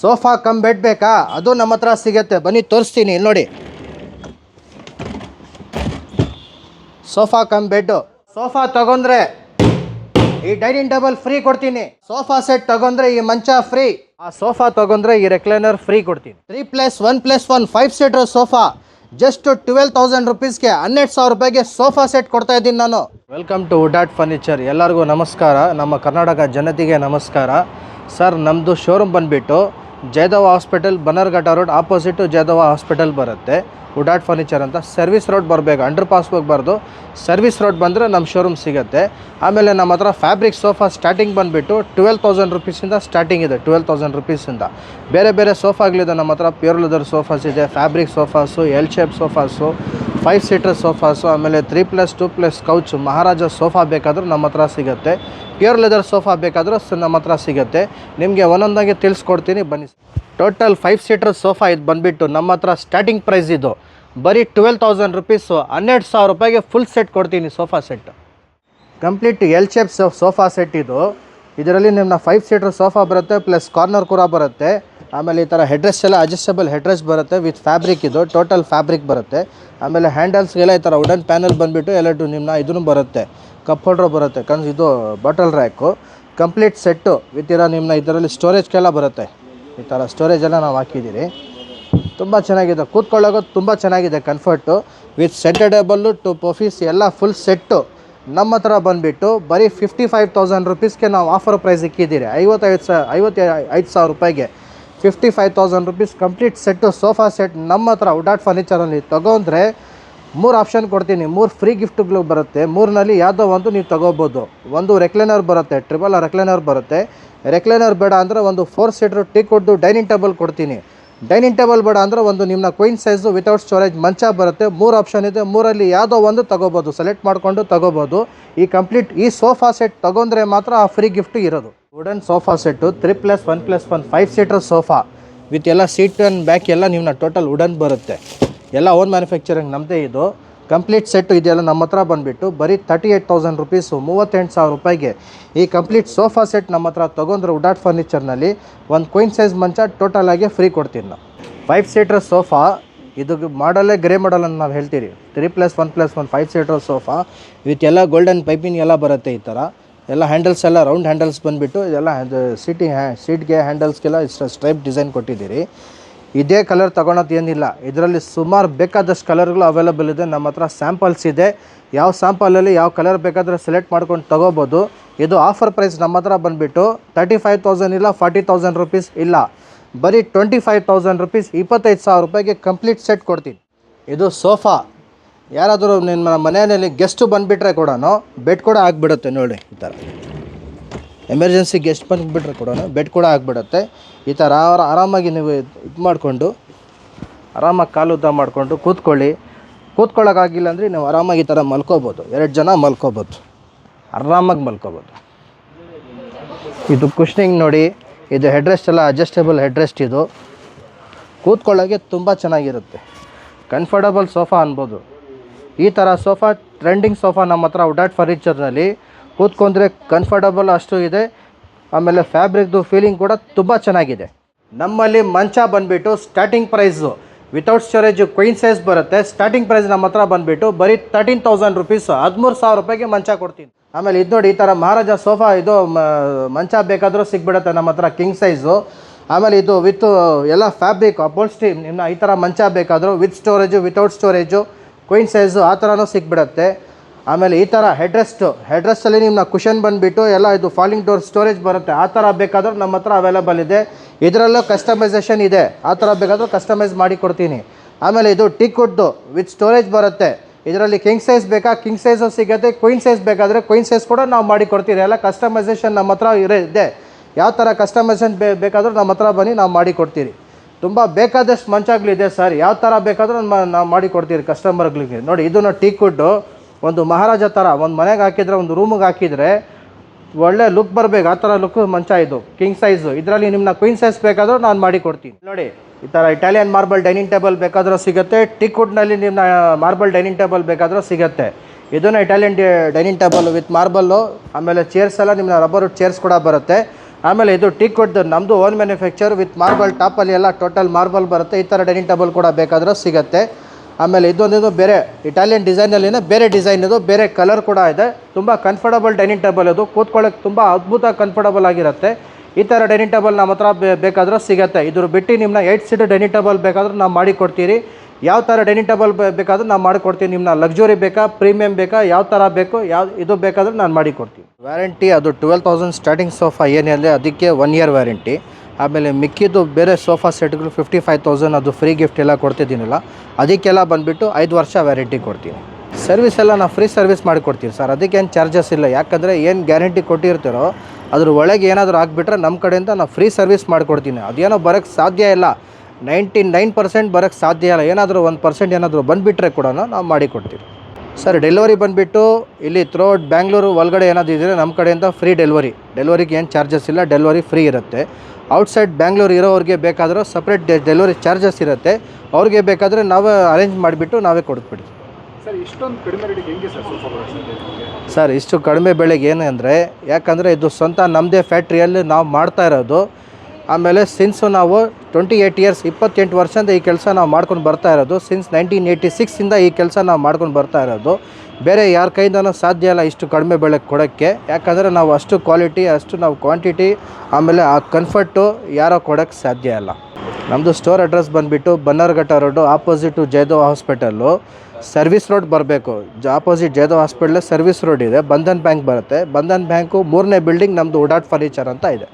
Sofa cum bed ಬೇಕಾ? ಅದು ನಮ್ಮ ಹತ್ರ ಸಿಗುತ್ತೆ. ಬನ್ನಿ, ತೋರಿಸ್ತೀನಿ. ಇಲ್ಲಿ ನೋಡಿ. Sofa cum bed. ಸೋಫಾ ತಗೊಂಡ್ರೆ ಈ ಡೈನಿಂಗ್ ಟೇಬಲ್ ಫ್ರೀ ಕೊಡ್ತೀನಿ. ಸೋಫಾ ಸೆಟ್ ತಗೊಂಡ್ರೆ ಈ ಮಂಚ ಫ್ರೀ. ಆ ಸೋಫಾ ತಗೊಂಡ್ರೆ ಈ ರೆಕ್ಲೈನರ್ ಫ್ರೀ ಕೊಡ್ತೀನಿ. Three plus one plus one, five seater sofa. Just twelve thousand ರುಪೀಸ್ಗೆ ಹನ್ನೆರಡು ಸಾವಿರ ರೂಪಾಯಿಗೆ ಸೋಫಾ ಸೆಟ್ ಕೊಡ್ತಾ ಇದ್ದೀನಿ ನಾನು. ವೆಲ್ಕಮ್ ಟು ಡಾಟ್ ಫರ್ನಿಚರ್ ಎಲ್ಲರಿಗೂ ನಮಸ್ಕಾರ. ನಮ್ಮ ಕರ್ನಾಟಕ ಜನತೆಗೆ ನಮಸ್ಕಾರ. ಸರ್ ನಮ್ಮದು ಶೋರೂಮ್ ಬಂದುಬಿಟ್ಟು Jayadeva hospital Bannerghatta road opposite Jayadeva hospital ಬರುತ್ತೆ. ಉಡಾಟ್ ಫರ್ನಿಚರ್ ಅಂತ ಸರ್ವಿಸ್ ರೋಡ್ ಬರಬೇಕು, ಅಂಡರ್ ಪಾಸ್ ಹೋಗಬಾರ್ದು ಸರ್ವಿಸ್ ರೋಡ್ ಬಂದರೆ ನಮ್ಮ ಶೋರೂಮ್ ಸಿಗುತ್ತೆ. ಆಮೇಲೆ ನಮ್ಮ ಹತ್ರ ಫ್ಯಾಬ್ರಿಕ್ ಸೋಫಾ ಸ್ಟಾರ್ಟಿಂಗ್ ಬಂದುಬಿಟ್ಟು ಟ್ವೆಲ್ ತೌಸಂಡ್ ರುಪೀಸಿಂದ ಸ್ಟಾರ್ಟಿಂಗ್ ಇದೆ ಟ್ವೆಲ್ ತೌಸಂಡ್ ರುಪೀಸಿಂದ ಬೇರೆ ಬೇರೆ ಸೋಫಾಗಳಿದೆ ನಮ್ಮ ಹತ್ರ ಪ್ಯೂರ್ ಲೆದರ್ ಸೋಫಾಸ್ ಇದೆ fabric sofas L shape sofas five seater sofas ಆಮೇಲೆ three plus two plus couch Maharaja sofa ಬೇಕಾದರೂ ನಮ್ಮ ಹತ್ರ ಸಿಗುತ್ತೆ. ಪ್ಯೂರ್ ಲೆದರ್ ಸೋಫಾ ಬೇಕಾದರೂ ನಮ್ಮ ಹತ್ರ ಸಿಗುತ್ತೆ. ನಿಮಗೆ ಒಂದೊಂದಾಗಿ ತಿಳಿಸ್ಕೊಡ್ತೀನಿ, ಬನ್ನಿ. ಟೋಟಲ್ ಫೈವ್ ಸೀಟರ್ ಸೋಫಾ ಇದು ಬಂದುಬಿಟ್ಟು ನಮ್ಮ ಹತ್ರ ಸ್ಟಾರ್ಟಿಂಗ್ ಪ್ರೈಸ್ ಇದು. ಬರೀ ಟ್ವೆಲ್ ತೌಸಂಡ್ ರುಪೀಸು ಹನ್ನೆರಡು ಸಾವಿರ ರೂಪಾಯಿಗೆ ಫುಲ್ ಸೆಟ್ ಕೊಡ್ತೀನಿ sofa set complete L shape sofa set ಇದು. ಇದರಲ್ಲಿ ನಿಮ್ಮ ಫೈವ್ ಸೀಟರ್ ಸೋಫಾ ಬರುತ್ತೆ ಪ್ಲಸ್ ಕಾರ್ನರ್ ಕೂಡ ಬರುತ್ತೆ. ಆಮೇಲೆ ಈ ಥರ ಹೆಡ್ರೆಸ್ ಎಲ್ಲ ಅಡ್ಜಸ್ಟಬಲ್ ಹೆಡ್ರೆಸ್ ಬರುತ್ತೆ ವಿತ್ ಫ್ಯಾಬ್ರಿಕ್ ಇದು ಟೋಟಲ್ ಫ್ಯಾಬ್ರಿಕ್ ಬರುತ್ತೆ. ಆಮೇಲೆ ಹ್ಯಾಂಡಲ್ಸ್ಗೆಲ್ಲ ಈ ಥರ ವುಡನ್ ಪ್ಯಾನಲ್ ಬಂದುಬಿಟ್ಟು ಎಲ್ಲ ಟು ನಿಮ್ಮ ಇದನ್ನು ಬರುತ್ತೆ. ಕಪ್ ಹೋಲ್ಡ್ರ್ ಬರುತ್ತೆ ಕನ್ಸ್ ಇದು bottle rack complete set with ಇರೋ ನಿಮ್ಮ ಇದರಲ್ಲಿ ಸ್ಟೋರೇಜ್ಗೆಲ್ಲ ಬರುತ್ತೆ. ಈ ಥರ ಸ್ಟೋರೇಜ್ ಎಲ್ಲ ನಾವು ಹಾಕಿದ್ದೀರಿ. ತುಂಬ ಚೆನ್ನಾಗಿದೆ. ಕೂತ್ಕೊಳ್ಳೋಕ್ಕೂ ತುಂಬ ಚೆನ್ನಾಗಿದೆ ಕನ್ಫರ್ಟು ವಿತ್ ಸೆಂಟೆಡೇಬಲ್ಲು ಟು ಪೊಫೀಸ್ ಎಲ್ಲ ಫುಲ್ ಸೆಟ್ಟು ನಮ್ಮ ಹತ್ರ ಬಂದುಬಿಟ್ಟು ಬರೀ ಫಿಫ್ಟಿ ಫೈವ್ ತೌಸಂಡ್ ರುಪೀಸ್ಗೆ ನಾವು ಆಫರ್ ಪ್ರೈಸ್ ಇಕ್ಕಿದ್ದೀರಿ. ಐವತ್ತೈದು ಸ ಐವತ್ತು ಐದು ಸಾವಿರ ರೂಪಾಯಿಗೆ. Fifty five thousand rupees complete set sofa set ನಮ್ಮ ಹತ್ರ ಉಡಾಟ್ ಫರ್ನಿಚರಲ್ಲಿ ತೊಗೊಂಡ್ರೆ ಮೂರು ಆಪ್ಷನ್ ಕೊಡ್ತೀನಿ. ಮೂರು ಫ್ರೀ ಗಿಫ್ಟ್ಗಳು ಬರುತ್ತೆ. ಮೂರಿನಲ್ಲಿ ಯಾವುದೋ ಒಂದು ನೀವು ತೊಗೋಬೋದು. ಒಂದು ರೆಕ್ಲೈನರ್ ಬರುತ್ತೆ ಟ್ರಿಬಲ್ ರೆಕ್ಲೈನರ್ ಬರುತ್ತೆ. ರೆಕ್ಲೈನರ್ ಬೇಡ ಅಂದರೆ ಒಂದು ಫೋರ್ ಸೀಟ್ರ್ ಟೀ ಕೊಡ್ದು ಡೈನಿಂಗ್ ಟೇಬಲ್ ಕೊಡ್ತೀನಿ. ಡೈನಿಂಗ್ ಟೇಬಲ್ ಬೇಡ ಅಂದರೆ ಒಂದು ನಿಮ್ಮ ಕ್ವೀನ್ ಸೈಜು ವಿತೌಟ್ ಸ್ಟೋರೇಜ್ ಮಂಚ ಬರುತ್ತೆ. ಮೂರು ಆಪ್ಷನ್ ಇದೆ. ಮೂರಲ್ಲಿ ಯಾವುದೋ ಒಂದು ತಗೋಬೋದು. ಸೆಲೆಕ್ಟ್ ಮಾಡಿಕೊಂಡು ತಗೋಬೋದು. ಈ ಕಂಪ್ಲೀಟ್ ಈ ಸೋಫಾ ಸೆಟ್ ತಗೊಂಡ್ರೆ ಮಾತ್ರ ಆ ಫ್ರೀ ಗಿಫ್ಟ್ ಇರೋದು. Wooden sofa set three plus one plus one five seater sofa with ಎಲ್ಲ ಸೀಟ್ ಆ್ಯಂಡ್ ಬ್ಯಾಕ್ ಎಲ್ಲ ನಿಮ್ಮನ್ನ ಟೋಟಲ್ ವುಡನ್ ಬರುತ್ತೆ. ಎಲ್ಲ ಓನ್ ಮ್ಯಾನುಫ್ಯಾಕ್ಚರಿಂಗ್ ನಮ್ಮದೇ ಇದು. ಕಂಪ್ಲೀಟ್ ಸೆಟ್ ಇದೆಯಲ್ಲ ನಮ್ಮ ಹತ್ರ ಬಂದುಬಿಟ್ಟು ಬರೀ ತರ್ಟಿ ಏಯ್ಟ್ ತೌಸಂಡ್ ರುಪೀಸು ಮೂವತ್ತೆಂಟು ಸಾವಿರ ರೂಪಾಯಿಗೆ ಈ ಕಂಪ್ಲೀಟ್ ಸೋಫಾ ಸೆಟ್ ನಮ್ಮ ಹತ್ರ ತೊಗೊಂಡ್ರೆ ಉಡಾಟ್ ಫರ್ನಿಚರ್ನಲ್ಲಿ ಒಂದು ಕ್ವೀನ್ ಸೈಜ್ ಮಂಚ ಟೋಟಲ್ ಆಗಿ ಫ್ರೀ ಕೊಡ್ತೀನಿ ನಾವು ಫೈವ್ ಸೀಟರ್ ಸೋಫಾ ಇದು ಮಾಡಲ್ಲೇ ಗ್ರೇ ಮಾಡಲ್ ಅಂತ ನಾವು ಹೇಳ್ತೀರಿ. Three plus one plus one five seater sofa with golden piping ಎಲ್ಲ ಬರುತ್ತೆ ಈ ಥರ ಎಲ್ಲ ಹ್ಯಾಂಡಲ್ಸ್ ಎಲ್ಲ ರೌಂಡ್ ಹ್ಯಾಂಡಲ್ಸ್ ಬಂದುಬಿಟ್ಟು ಇದೆಲ್ಲ ಸೀಟಿಂಗ್ ಹ್ಯಾ ಸೀಟ್ಗೆ ಹ್ಯಾಂಡಲ್ಸ್ಗೆಲ್ಲ ಇಷ್ಟು ಸ್ಟ್ರೈಪ್ ಡಿಸೈನ್ ಕೊಟ್ಟಿದ್ದೀರಿ. ಇದೇ ಕಲರ್ ತೊಗೊಳೋದೇನಿಲ್ಲ ಇದರಲ್ಲಿ ಸುಮಾರು ಬೇಕಾದಷ್ಟು ಕಲರ್ಗಳು ಅವೈಲಬಲ್ ಇದೆ. ನಮ್ಮ ಹತ್ರ ಸ್ಯಾಂಪಲ್ಸ್ ಇದೆ. ಯಾವ ಸ್ಯಾಂಪಲಲ್ಲಿ ಯಾವ ಕಲರ್ ಬೇಕಾದರೆ ಸೆಲೆಕ್ಟ್ ಮಾಡ್ಕೊಂಡು ತೊಗೋಬೋದು. ಇದು ಆಫರ್ ಪ್ರೈಸ್ ನಮ್ಮ ಹತ್ರ ಬಂದುಬಿಟ್ಟು ತರ್ಟಿ ಫೈವ್ ತೌಸಂಡ್ ಇಲ್ಲ ಫಾರ್ಟಿ ತೌಸಂಡ್ ರುಪೀಸ್ ಇಲ್ಲ. ಬರೀ ಟ್ವೆಂಟಿ ಫೈವ್ ತೌಸಂಡ್ ರುಪೀಸ್ ಇಪ್ಪತ್ತೈದು ಸಾವಿರ ರೂಪಾಯಿಗೆ ಕಂಪ್ಲೀಟ್ ಸೆಟ್ ಕೊಡ್ತೀನಿ. ಇದು ಸೋಫಾ ಯಾರಾದರೂ ನಿಮ್ಮ ಮನೆಯಲ್ಲಿ ಗೆಸ್ಟು ಬಂದುಬಿಟ್ರೆ ಕೂಡ ಬೆಡ್ ಕೂಡ ಆಗಿಬಿಡುತ್ತೆ ನೋಡಿ ಈ ಥರ ಎಮರ್ಜೆನ್ಸಿ ಗೆಸ್ಟ್ ಬಂದುಬಿಟ್ರೆ ಕೂಡ ಬೆಡ್ ಕೂಡ ಆಗಿಬಿಡುತ್ತೆ. ಈ ಥರ ಆರ- ಆರಾಮಾಗಿ ನೀವು ಇದು ಮಾಡಿಕೊಂಡು, ಆರಾಮಾಗಿ ಕಾಲು ಉದ್ದ ಮಾಡಿಕೊಂಡು ಕೂತ್ಕೊಳ್ಳಿ. ಕೂತ್ಕೊಳ್ಳೋಕ್ಕಾಗಿಲ್ಲ ಅಂದರೆ ನೀವು ಆರಾಮಾಗಿ ಈ ಥರ ಮಲ್ಕೋಬೋದು. ಎರಡು ಜನ ಮಲ್ಕೋಬೋದು. ಆರಾಮಾಗಿ ಮಲ್ಕೋಬೋದು. ಇದು ಕುಷ್ನಿಂಗ್ ನೋಡಿ, ಇದು ಹೆಡ್ ರೆಸ್ಟ್ ಎಲ್ಲ ಅಡ್ಜಸ್ಟೇಬಲ್ ಹೆಡ್ರೆಸ್ಟ್ ಇದು. ಕೂತ್ಕೊಳ್ಳೋಕ್ಕೆ ತುಂಬ ಚೆನ್ನಾಗಿರುತ್ತೆ. ಕಂಫರ್ಟಬಲ್ ಸೋಫಾ ಅನ್ಬೋದು. ಈ ಥರ ಸೋಫಾ, ಟ್ರೆಂಡಿಂಗ್ ಸೋಫಾ ನಮ್ಮ ಹತ್ರ ಉಡಾಟ್ ಫರ್ನಿಚರ್ನಲ್ಲಿ ಕೂತ್ಕೊಂಡ್ರೆ ಕಂಫರ್ಟಬಲ್ ಅಷ್ಟು ಇದೆ. ಆಮೇಲೆ ಫ್ಯಾಬ್ರಿಕ್ದು ಫೀಲಿಂಗ್ ಕೂಡ ತುಂಬ ಚೆನ್ನಾಗಿದೆ. ನಮ್ಮಲ್ಲಿ ಮಂಚ ಬಂದುಬಿಟ್ಟು starting price without storage queen size ಬರುತ್ತೆ. ಸ್ಟಾರ್ಟಿಂಗ್ ಪ್ರೈಸ್ ನಮ್ಮ ಹತ್ರ ಬಂದುಬಿಟ್ಟು ಬರೀ ತರ್ಟೀನ್ ತೌಸಂಡ್ ರುಪೀಸ್ ಹದಿಮೂರು ಸಾವಿರ ರೂಪಾಯಿಗೆ ಮಂಚ ಕೊಡ್ತೀನಿ. ಆಮೇಲೆ ಇದು ನೋಡಿ ಈ ಥರ ಮಹಾರಾಜ ಸೋಫಾ ಇದು ಮಂಚ ಬೇಕಾದರೂ ಸಿಗ್ಬಿಡುತ್ತೆ ನಮ್ಮ ಹತ್ರ ಕಿಂಗ್ ಸೈಜು ಆಮೇಲೆ ಇದು ವಿತ್ ಎಲ್ಲ ಫ್ಯಾಬ್ರಿಕ್ ಅಪೋಲ್ಸ್ಟಿ ನಿಮ್ಮ ಈ ಥರ ಮಂಚ ಬೇಕಾದರೂ with storage without storage queen size ಆ ಥರನೂ ಸಿಕ್ಬಿಡುತ್ತೆ ಆಮೇಲೆ ಈ ಥರ ಹೆಡ್ರೆಸ್ಟು ಹೆಡ್ರೆಸ್ಟಲ್ಲಿ ನಿಮ್ಮನ್ನ ಕುಷನ್ ಬಂದುಬಿಟ್ಟು ಎಲ್ಲ ಇದು ಫಾಲಿಂಗ್ ಡೋರ್ ಸ್ಟೋರೇಜ್ ಬರುತ್ತೆ. ಆ ಥರ ಬೇಕಾದರೂ ನಮ್ಮ ಹತ್ರ ಅವೈಲೇಬಲ್ ಇದೆ. ಇದರಲ್ಲೂ ಕಸ್ಟಮೈಸೇಷನ್ ಇದೆ. ಆ ಥರ ಬೇಕಾದರೂ ಕಸ್ಟಮೈಸ್ ಮಾಡಿ ಕೊಡ್ತೀನಿ. ಆಮೇಲೆ ಇದು ಟಿಕ್ವುಡ್ದು ವಿತ್ ಸ್ಟೋರೇಜ್ ಬರುತ್ತೆ. ಇದರಲ್ಲಿ ಕಿಂಗ್ ಸೈಜ್ ಬೇಕಾ? ಕಿಂಗ್ ಸೈಜು ಸಿಗುತ್ತೆ. ಕ್ವೀನ್ ಸೈಜ್ ಬೇಕಾದರೆ ಕ್ವೀನ್ ಸೈಜ್ ಕೂಡ ನಾವು ಮಾಡಿ ಕೊಡ್ತೀವಿ. ಎಲ್ಲ ಕಸ್ಟಮೈಸೇಷನ್ ನಮ್ಮ ಹತ್ರ ಇದೆ. ಯಾವ ಥರ ಕಸ್ಟಮೈಸೇಷನ್ ಬೇಕಾದರೂ ನಮ್ಮ ಹತ್ರ ಬನ್ನಿ, ನಾವು ಮಾಡಿ ಕೊಡ್ತೀವಿ ತುಂಬ ಬೇಕಾದಷ್ಟು ಮಂಚಾಗ್ಲಿದೆ ಸರ್. ಯಾವ ಥರ ಬೇಕಾದರೂ ನಾವು ಮಾಡಿ ಕೊಡ್ತೀವಿ ಕಸ್ಟಮರ್ಗಳಿಗೆ ನೋಡಿ, ಇದನ್ನು ಟೀಕ್ವುಡ್ಡು ಒಂದು ಮಹಾರಾಜ ಥರ ಒಂದು ಮನೆಗೆ ಹಾಕಿದರೆ, ಒಂದು ರೂಮಿಗೆ ಹಾಕಿದರೆ ಒಳ್ಳೆ ಲುಕ್ ಬರಬೇಕು. ಆ ಥರ ಲುಕ್ ಮಂಚ ಇದು ಕಿಂಗ್ ಸೈಜು ಇದರಲ್ಲಿ ನಿಮ್ಮನ್ನ ಕ್ವೀನ್ ಸೈಜ್ ಬೇಕಾದರೂ ನಾನು ಮಾಡಿ ಕೊಡ್ತೀನಿ. ನೋಡಿ, ಈ ಥರ ಇಟಾಲಿಯನ್ ಮಾರ್ಬಲ್ ಡೈನಿಂಗ್ ಟೇಬಲ್ ಬೇಕಾದರೂ ಸಿಗುತ್ತೆ. ಟಿಕ್ವುಡ್ನಲ್ಲಿ ನಿಮ್ಮ ಮಾರ್ಬಲ್ ಡೈನಿಂಗ್ ಟೇಬಲ್ ಬೇಕಾದರೂ ಸಿಗುತ್ತೆ. ಇದನ್ನು Italian dining table with marble ಆಮೇಲೆ ಚೇರ್ಸ್ ಎಲ್ಲ ನಿಮ್ಮ ರಬ್ಬರ್ ಚೇರ್ಸ್ ಕೂಡ ಬರುತ್ತೆ. ಆಮೇಲೆ ಇದು ಟಿಕ್ ವುಡ್ ನಮ್ಮದು ಓನ್ ಮ್ಯಾನುಫ್ಯಾಕ್ಚರ್ ವಿತ್ ಮಾರ್ಬಲ್ ಟಾಪಲ್ಲಿ ಎಲ್ಲ ಟೋಟಲ್ ಮಾರ್ಬಲ್ ಬರುತ್ತೆ. ಈ ಥರ ಡೈನಿಂಗ್ ಟೇಬಲ್ ಕೂಡ ಬೇಕಾದರೂ ಸಿಗುತ್ತೆ. ಆಮೇಲೆ ಇದೊಂದೇನೋ ಬೇರೆ ಇಟಾಲಿಯನ್ ಡಿಸೈನಲ್ಲಿನೇ ಬೇರೆ ಡಿಸೈನ್ ಇದು, ಬೇರೆ ಕಲರ್ ಕೂಡ ಇದೆ. ತುಂಬ ಕಂಫರ್ಟಬಲ್ ಡೈನಿಂಗ್ ಟೇಬಲ್ ಇದು ಕೂತ್ಕೊಳ್ಳೋಕೆ ತುಂಬ ಅದ್ಭುತ ಕಂಫರ್ಟಬಲ್ ಆಗಿರುತ್ತೆ. ಈ ಥರ ಡೈನಿಂಗ್ ಟೇಬಲ್ ನಮ್ಮ ಹತ್ರ ಬೇಕಾದರೂ ಸಿಗುತ್ತೆ. ಇದ್ರ ಬಿಟ್ಟು ನಿಮ್ಮನ್ನ ಏಯ್ಟ್ ಸೀಟ್ ಡೈನಿಂಗ್ ಟೇಬಲ್ ಬೇಕಾದರೂ ನಾವು ಮಾಡಿಕೊಡ್ತೀರಿ. ಯಾವ ಥರ ಡೈನಿಂಗ್ ಟೇಬಲ್ ಬೇಕಾದರೂ ನಾವು ಮಾಡಿಕೊಡ್ತೀನಿ ನಿಮ್ಮನ್ನ ಲಕ್ಸುರಿ ಬೇಕಾ ಪ್ರೀಮಿಯಂ ಬೇಕಾ, ಯಾವ ಥರ ಬೇಕು, ಯಾವ, ಇದು ಬೇಕಾದರೂ ನಾನು ಮಾಡಿಕೊಡ್ತೀನಿ. ವ್ಯಾರಂಟಿ ಅದು ಟ್ವೆಲ್ ತೌಸಂಡ್ ಸ್ಟಾರ್ಟಿಂಗ್ ಸೋಫಾ ಏನಿದೆ ಅದಕ್ಕೆ ಒನ್ ಇಯರ್ ವ್ಯಾರಂಟಿ ಆಮೇಲೆ ಮಿಕ್ಕಿದ್ದು ಬೇರೆ ಸೋಫಾ ಸೆಟ್ಗಳು ಫಿಫ್ಟಿ ಫೈವ್ ತೌಸಂಡ್ ಅದು ಫ್ರೀ ಗಿಫ್ಟ್ ಎಲ್ಲ ಕೊಡ್ತಿದ್ದೀನಲ್ಲ, ಅದಕ್ಕೆಲ್ಲ ಬಂದುಬಿಟ್ಟು ಐದು ವರ್ಷ ವ್ಯಾರಂಟಿ ಕೊಡ್ತೀನಿ. ಸರ್ವಿಸ್ ಎಲ್ಲ ನಾವು ಫ್ರೀ ಸರ್ವಿಸ್ ಮಾಡಿಕೊಡ್ತೀವಿ ಸರ್ ಅದಕ್ಕೇನು ಚಾರ್ಜಸ್ ಇಲ್ಲ. ಯಾಕಂದರೆ ಏನು ಗ್ಯಾರಂಟಿ ಕೊಟ್ಟಿರ್ತೀರೋ, ಅದ್ರ ಒಳಗೆ ಏನಾದರೂ ಆಗಿಬಿಟ್ರೆ ನಮ್ಮ ಕಡೆಯಿಂದ ನಾವು ಫ್ರೀ ಸರ್ವಿಸ್ ಮಾಡಿಕೊಡ್ತೀನಿ ಅದೇನೋ ಬರೋಕ್ಕೆ ಸಾಧ್ಯ ಇಲ್ಲ. ನೈಂಟಿ ನೈನ್ ಪರ್ಸೆಂಟ್ ಬರೋಕ್ಕೆ ಸಾಧ್ಯ ಇಲ್ಲ. ಏನಾದರೂ ಒಂದು ಪರ್ಸೆಂಟ್ ಏನಾದರೂ ಬಂದುಬಿಟ್ರೆ ಕೂಡ ನಾವು ಮಾಡಿಕೊಡ್ತೀವಿ ಸರ್ ಡೆಲಿವರಿ ಬಂದುಬಿಟ್ಟು ಇಲ್ಲಿ ತ್ರೋಟ್ ಬ್ಯಾಂಗ್ಳೂರು ಒಳಗಡೆ ಏನಾದರೂ ಇದ್ದರೆ ನಮ್ಮ ಕಡೆಯಿಂದ ಫ್ರೀ ಡೆಲಿವರಿ ಡೆಲಿವರಿಗೆ ಏನು ಚಾರ್ಜಸ್ ಇಲ್ಲ ಡೆಲಿವರಿ ಫ್ರೀ ಇರುತ್ತೆ. ಔಟ್ಸೈಡ್ ಬ್ಯಾಂಗ್ಳೂರು ಇರೋರಿಗೆ ಬೇಕಾದರೂ ಸಪ್ರೇಟ್ ಡೆಲಿವರಿ ಚಾರ್ಜಸ್ ಇರುತ್ತೆ. ಅವ್ರಿಗೆ ಬೇಕಾದರೆ ನಾವೇ ಅರೇಂಜ್ ಮಾಡಿಬಿಟ್ಟು ನಾವೇ ಕೊಡ್ಬಿಡ್ತೀವಿ ಸರ್ ಇಷ್ಟು ಕಡಿಮೆ ಬೆಲೆಗೆ ಏನು ಅಂದರೆ ಯಾಕಂದರೆ ಇದು ಸ್ವಂತ ನಮ್ಮದೇ ಫ್ಯಾಕ್ಟ್ರಿಯಲ್ಲಿ ನಾವು ಮಾಡ್ತಾ ಇರೋದು. ಆಮೇಲೆ ಸಿನ್ಸು ನಾವು ಟ್ವೆಂಟಿ ಏಯ್ಟ್ ಇಯರ್ಸ್ ಇಪ್ಪತ್ತೆಂಟು ವರ್ಷದಿಂದ ಈ ಕೆಲಸ ನಾವು ಮಾಡ್ಕೊಂಡು ಬರ್ತಾ ಇರೋದು. ಸಿನ್ಸ್ ನೈನ್ಟೀನ್ ಏಯ್ಟಿ ಸಿಕ್ಸಿಂದ ಈ ಕೆಲಸ ನಾವು ಮಾಡ್ಕೊಂಡು ಬರ್ತಾ ಇರೋದು. ಬೇರೆ ಯಾರ ಕೈಯಿಂದನೂ ಸಾಧ್ಯ ಇಲ್ಲ ಇಷ್ಟು ಕಡಿಮೆ ಬೆಳೆ ಕೊಡೋಕ್ಕೆ. ಯಾಕಂದರೆ ನಾವು ಅಷ್ಟು ಕ್ವಾಲಿಟಿ ಅಷ್ಟು ನಾವು ಕ್ವಾಂಟಿಟಿ ಆಮೇಲೆ ಆ ಕನ್ಫರ್ಟು ಯಾರೋ ಕೊಡೋಕ್ಕೆ ಸಾಧ್ಯ ಇಲ್ಲ. ನಮ್ಮದು ಸ್ಟೋರ್ ಅಡ್ರೆಸ್ ಬಂದುಬಿಟ್ಟು Bannerghatta road opposite Jayadeva hospital service road ಬರಬೇಕು. ಜ ಆಪೋಸಿಟ್ ಜಯದೇವ ಹಾಸ್ಪಿಟ್ಲೇ ಸರ್ವಿಸ್ ರೋಡ್ ಇದೆ. ಬಂಧನ್ ಬ್ಯಾಂಕ್ ಬರುತ್ತೆ. ಬಂಧನ್ ಬ್ಯಾಂಕು ಮೂರನೇ ಬಿಲ್ಡಿಂಗ್ ನಮ್ಮದು ಉಡಾಟ್ ಫರ್ನಿಚರ್ ಅಂತ ಇದೆ.